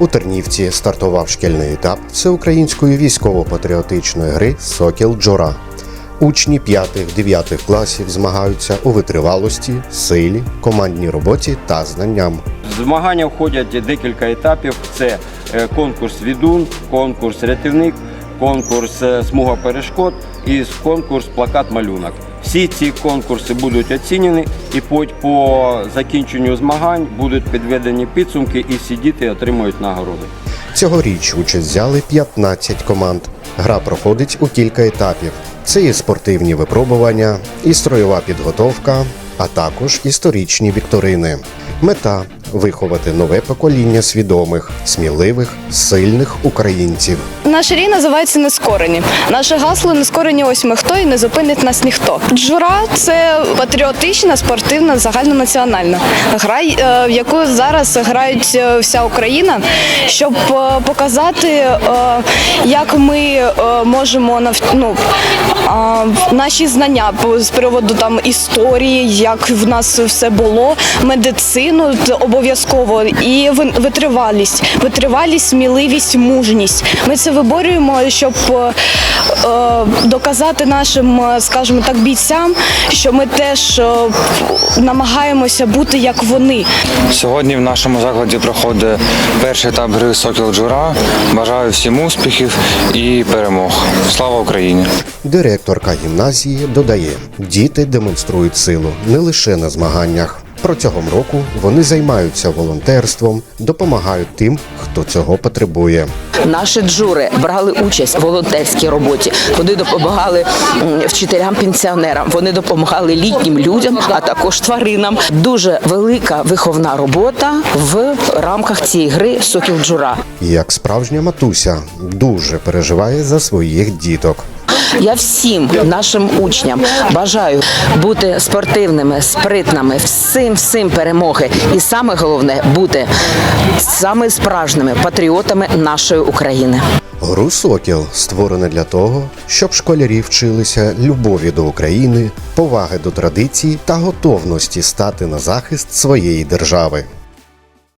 У Тернівці стартував шкільний етап всеукраїнської військово-патріотичної гри Сокіл Джура. Учні 5-9 класів змагаються у витривалості, силі, командній роботі та знанням. Змагання входять декілька етапів: це е, конкурс відун, конкурс рятівник, конкурс е, смуга перешкод і конкурс плакат-малюнок. Всі ці конкурси будуть оцінені, і по, закінченню змагань будуть підведені підсумки, і всі діти отримують нагороди. Цьогоріч участь взяли 15 команд. Гра проходить у кілька етапів. Це і спортивні випробування, і строєва підготовка, а також історичні вікторини. Мета виховати нове покоління свідомих, сміливих, сильних українців. Наш рій називається Нескорені. Наше гасло нескорені ось ми хто і не зупинить нас ніхто. Джура це патріотична, спортивна, загальнонаціональна гра, е, в яку зараз грають е, вся Україна, щоб е, показати, як ми можемо ну, наші знання з приводу там історії, як в нас все було, медицину т- обов'язково і витривалість, витривалість, сміливість, мужність. Ми це виборюємо, щоб е, е, доказати нашим, е, скажімо так, бійцям, що ми теж е, намагаємося бути як вони. Сьогодні в нашому закладі проходить перший етап гри Сокіл Джура. Бажаю всім успіхів і перемог. Слава Україні! Директорка гімназії додає: діти демонструють силу не лише на змаганнях. Протягом року вони займаються волонтерством, допомагають тим, хто цього потребує. Наші джури брали участь в волонтерській роботі. Вони допомагали вчителям-пенсіонерам. Вони допомагали літнім людям, а також тваринам. Дуже велика виховна робота в рамках цієї гри Сокіл Джура. Як справжня матуся дуже переживає за своїх діток. Я всім нашим учням бажаю бути спортивними, спритними, всім всім перемоги. І саме головне бути саме справжніми патріотами нашої України. Гру Сокіл створена для того, щоб школярі вчилися любові до України, поваги до традицій та готовності стати на захист своєї держави.